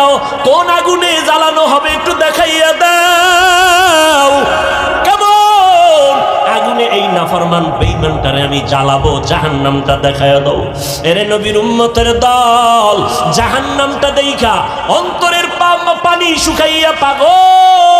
দাও, কোন আগুনে জ্বালানো হবে একটু দেখাইয়া দাও। কেমন? আগুনে এই আমি জ্বালাবো দেখাইয়া দাও। দল, জাহান্নামটা দেখা অন্তরের পানি শুকাইয়া পাগল।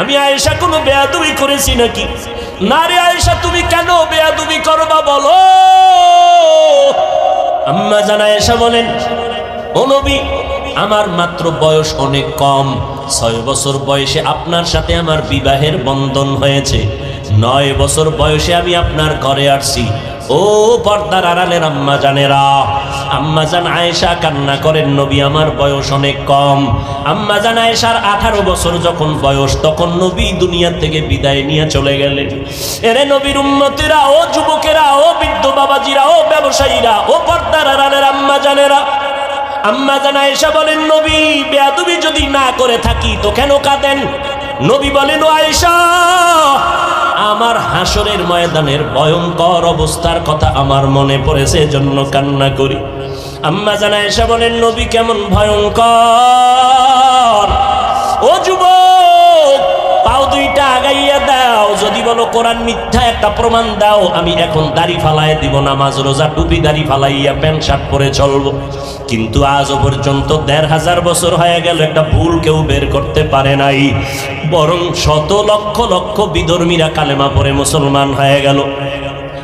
আমি আয়েশা কোনো বেয়াদবি করেছি নাকি? না রে আয়েশা, তুমি কেন বেয়াদুবি করবা বলো? আম্মা জানা আয়েশা বলেন, ও নবী, আমার মাত্র বয়স অনেক কম। ছয় বছর বয়সে আপনার সাথে আমার বিবাহের বন্ধন হয়েছে। নয় বছর বয়সে আমি আপনার ঘরে আসছি। ও পর্দার আড়ালের আম্মা জানেরা, আম্মা জান আয়েশা কান্না করেন, নবী আমার বয়স অনেক কম। আম্মা জান আয়েশার আঠারো বছর যখন বয়স, তখন নবী দুনিয়া থেকে বিদায় নিয়ে চলে গেলেন। এরে নবীর উন্নতিরা ও যুবকেরা, ও বৃদ্ধ বাবাজিরা, ও ব্যবসায়ীরা, ও পর্দার আড়ালের আম্মা জানেরা। আম্মা জানা আয়েশা বলেন, নবী, বেয়াদুবি যদি না করে থাকি তো কেন কাঁদেন? নবী বলেন আয়েশা আমার হাসরের ময়দানের ভয়ঙ্কর অবস্থার কথা আমার মনে পড়েছে জন্য কান্না করি। আম্মা জানা এসা বলেন, নবী কেমন ভয়ঙ্কর। ও যুবক পাও দুইটা আগাইয়া দাও। যদি বলো, কোরআন মিথ্যা একটা প্রমাণ দাও, আমি এখন দাড়ি ফালাই দিব, নামাজ, রোজা টুপি দাড়ি ফালাইয়া প্যান্ট শার্ট পরে চলবো। কিন্তু আজ পর্যন্ত দেড় হাজার বছর হয়ে গেল, একটা ভুল কেউ বের করতে পারে নাই। বরং শত লক্ষ লক্ষ বিধর্মীরা কালেমা পরে মুসলমান হয়ে গেল।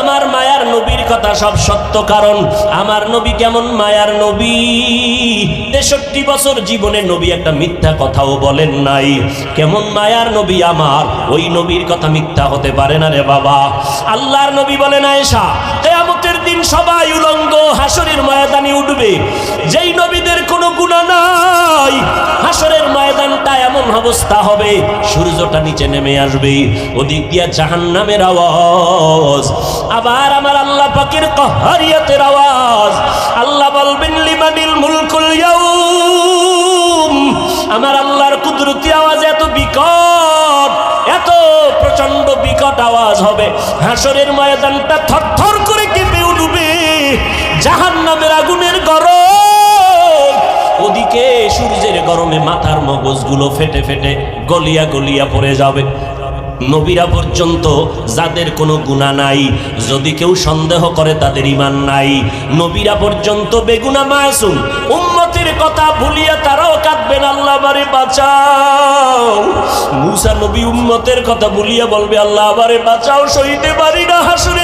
আমার মায়ার নবীর কথা সব সত্য, কারণ আমার নবী কেমন মায়ার নবী? তেষট্টি বছর জীবনে নবী একটা মিথ্যা কথাও বলেন নাই। কেমন মায়ার নবী আমার? ওই নবীর কথা মিথ্যা হতে পারে না রে বাবা। আল্লাহর নবী বলেন, আয়েশা, কেয়ামতের দিন সবাই উলঙ্গ, হাসরের ময়দানে উঠবে। যেই নবীদের কোনো গুণা নাই, হাসরের অবস্থা হবে, সূর্যটা নিচে নেমে আসবে, ওদিক দিয়া জাহান্নামের আওয়াজ। আবার আমার আল্লাহ পাকের কহারিয়াতের আওয়াজ। আল্লাহ বলবেন, লিমানিল মুলকুল ইয়াউম। আমার আল্লাহর কুদরতি আওয়াজ এত বিকট, এত প্রচণ্ড বিকট আওয়াজ হবে। হাসরের ময়দানটা থরথর করে কেঁপে উঠবে। জাহান্নামের আগুনের গরম ওদিকে সূর্যের গরমে মাথার মগজগুলো ফেটে ফেটে গলিয়া গলিয়া পড়ে যাবে। নবীরা পর্যন্ত যাদের কোনো গুণা নাই, যদি কেউ সন্দেহ করে তাদের ইমান নাই। নবীরা পর্যন্ত বেগুনা মাসুম, উম্মতের কথা ভুলিয়া তারাও কাঁদবেন, আল্লাহ বারে বাঁচাও। মুসা নবী উম্মতের কথা ভুলিয়া বলবে, আল্লাহ বারে বাঁচাও, সইতে পারি না অবস্থা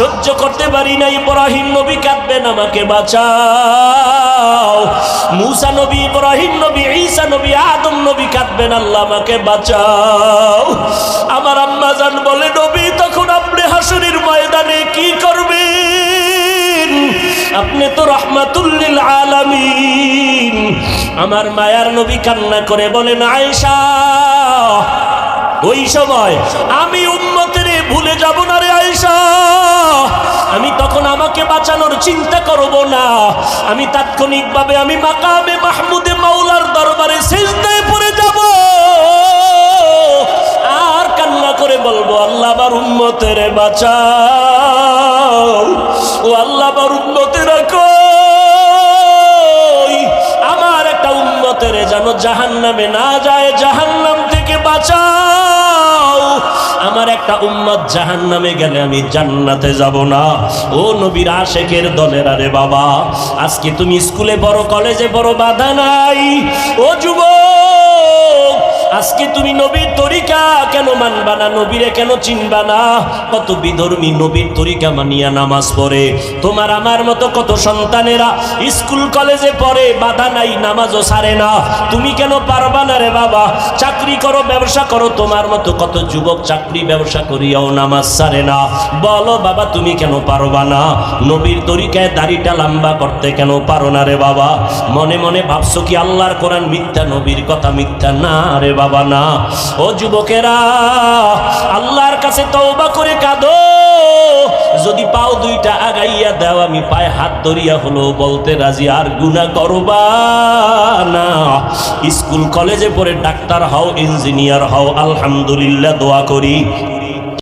সহ্য করতে পারি না, ইব্রাহিম নবী কাঁদবেন, আমাকে বাঁচাও। মুসা নবী, ইব্রাহিম নবী, ঈসা নবী, আদম নবী কাঁদবেন, আল্লাহ আমাকে বাঁচাও। আমার আম্মা জান বলে, নবী, তখন আপনি হাসুরের ময়দানে কি করবেন? আপনি তো রহমাতুল্লিল আলামিন। আমার মায়ার নবী কান্না করে বলেন, আয়েশা, ওই সময় আমি উম্মতের ভুলে যাব না আমি তখন আমাকে বাঁচানোর চিন্তা করব না। আমি তাৎক্ষণিকভাবে আমি মাকামে মাহমুদে মাওলার দরবারে সেজদায় পড়ে যাব। আর কান্না করে বলব, আল্লাহ আমার উম্মতের বাঁচাও। ও আল্লাহ আমার উম্মতের আমার একটা উম্মতের যেন জাহান্নামে না যায়, জাহান্নাম থেকে বাঁচাও। আমার একটা উম্মত জাহান নামে গেলে আমি জান্নাতে যাব না। ও নবীর আশেকের দলের আরে বাবা, আজকে তুমি স্কুলে বড় কলেজে বড় বাধা নাই। ও যুবক আজকে তুমি নবীর তরিকা কেন মানবা না? নবীরে কেন চিনবা না? কত বিধর্মী নবীর তরিকা মানিয়া নামাজ পড়ে। তোমার আমার মতো কত সন্তানেরা স্কুল, কলেজে পড়ে, বাধা নাই, নামাজও সারে না। তুমি কেন পারবা না রে বাবা? চাকরি করো, ব্যবসা করো, তোমার মতো কত যুবক চাকরি, ব্যবসা করিয়াও নামাজ সারে না। বলো বাবা, তুমি কেন পারবা না? নবীর তরিকায় দাড়িটা লম্বা করতে কেন পারো না রে বাবা? মনে মনে ভাবছ কি আল্লাহর কোরআন মিথ্যা, নবীর কথা মিথ্যা? না রে বাবা না। ও যুবকেরা, আল্লাহর কাছে তওবা করে কাঁদো। যদি পাও দুইটা আগাইয়া দাও, আমি পায়ে হাত ধরিয়া হলো বলতে রাজি। আর গুণা করবা না। স্কুল, কলেজে পড়ে ডাক্তার হও, ইঞ্জিনিয়ার হও, আলহামদুলিল্লাহ, দোয়া করি।